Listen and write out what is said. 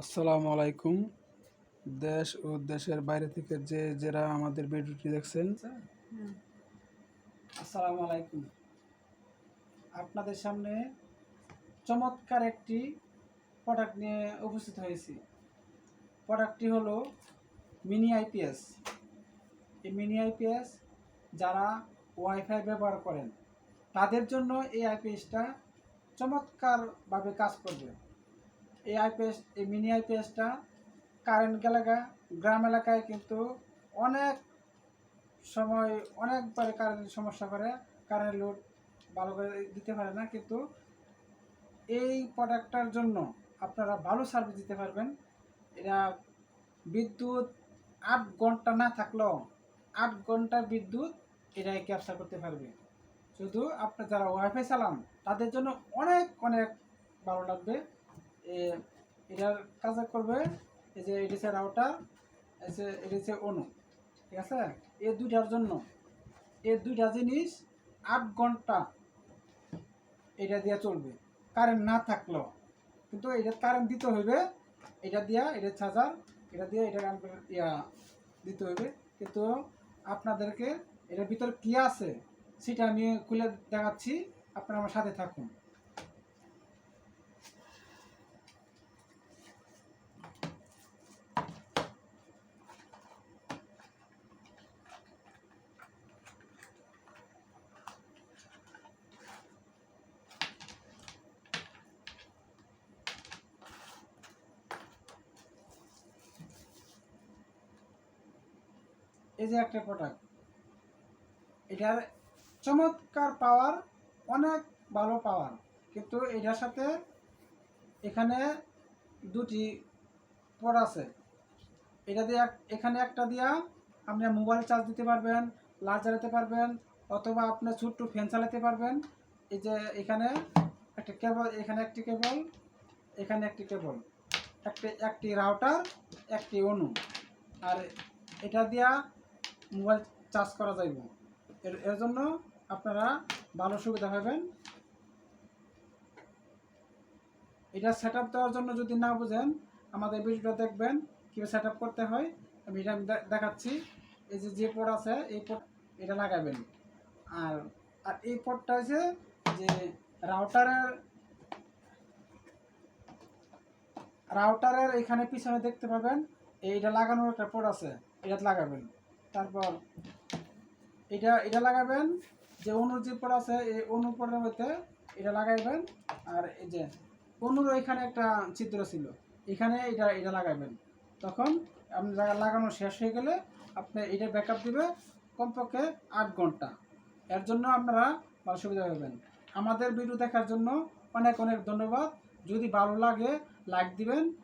আসসালামু আলাইকুম। দেশ ও দেশের বাইরে থেকে যে যারা আমাদের ভিডিওটি দেখছেন। আসসালামু আলাইকুম। আপনাদের সামনে চমৎকার একটি প্রোডাক্ট নিয়ে উপস্থিত হয়েছি। প্রোডাক্টটি হলো মিনি আইপিএস এই মিনি আইপিএস যারা ওয়াইফাই ব্যবহার করেন, তাদের জন্য এই আইপিএসটা চমৎকারভাবে কাজ করবে। এই আইপিএস এই মিনি আইপিএসটা কারেন্ট এলাকা গ্রাম এলাকায় কিন্তু অনেক সময় অনেকবার কারেন্টের সমস্যা করে কারেন্ট লোড ভালো করে দিতে পারে না, কিন্তু এই প্রোডাক্টটার জন্য আপনারা ভালো সার্ভিস দিতে পারবেন। এটা বিদ্যুৎ আট ঘণ্টা না থাকলেও আট ঘণ্টা বিদ্যুৎ এটা ক্যাপচার করতে পারবে। শুধু আপনার যারা ওয়াইফাই চালান, তাদের জন্য অনেক অনেক ভালো লাগবে। এটার কাজ করবে, এই যে এটি হচ্ছে রাউটার যে এটি হচ্ছে অনু, ঠিক আছে? এই দুইটার জন্য এই দুইটা জিনিস আট ঘণ্টা এটা দিয়ে চলবে। কারেন্ট না থাকলেও, কিন্তু এটা কারেন্ট দিতে হইবে, এটা দিয়া এটা চার্জার এটা দিয়ে এটা ইয়া দিতে হইবে। কিন্তু আপনাদেরকে এটার ভিতর কি আছে, সেটা আমি খুলে দেখাচ্ছি, আপনারা আমার সাথে থাকুন। এই যে একটা প্রোডাক্ট এটার চমৎকার পাওয়ার অনেক ভালো পাওয়ার কিন্তু এটার সাথে এখানে দুটি পড আছে। এটা দিয়ে এখানে একটা দিয়া আপনি মোবাইল চার্জ দিতে পারবেন লাইট জ্বালাতে পারবেন, অথবা আপনি ছোট্ট ফ্যান চালাতে পারবেন। এই যে এখানে একটা কেবল এখানে একটি কেবল এখানে একটি কেবল একটি একটি রাউটার একটি অনু আর এটা দিয়া মোবাইল চার্জ করা যাইব। এর এর জন্য আপনারা ভালো সুবিধা পাবেন। এটা সেট আপ দেওয়ার জন্য যদি না বুঝেন, আমাদের ভিডিওটা দেখবেন, কীভাবে সেট আপ করতে হয়। আমি এটা আমি দেখাচ্ছি। এই যে যে পোর্ট আছে, এই পোর্ট এটা লাগাবেন। আর আর এই পোর্টটা হচ্ছে যে রাউটারের রাউটারের এখানে পিছনে দেখতে পাবেন, এইটা লাগানোর একটা পোর্ট আছে এটা লাগাবেন। তারপর এটা এটা লাগাবেন, যে অনুর যে পোর্ট আছে, এই অনু পোর্টের মধ্যে এটা লাগাইবেন, আর এই যে অনুর এখানে একটা চিত্র ছিল, এখানে এটা এটা লাগাবেন তখন আপনি লাগা- লাগানো শেষ হয়ে গেলে আপনি এটা ব্যাকআপ দিবে কমপক্ষে আট ঘণ্টা। এর জন্য আপনারা ভালো সুবিধা পাবেন। আমাদের ভিডিও দেখার জন্য অনেক অনেক ধন্যবাদ। যদি ভালো লাগে লাইক দিবেন।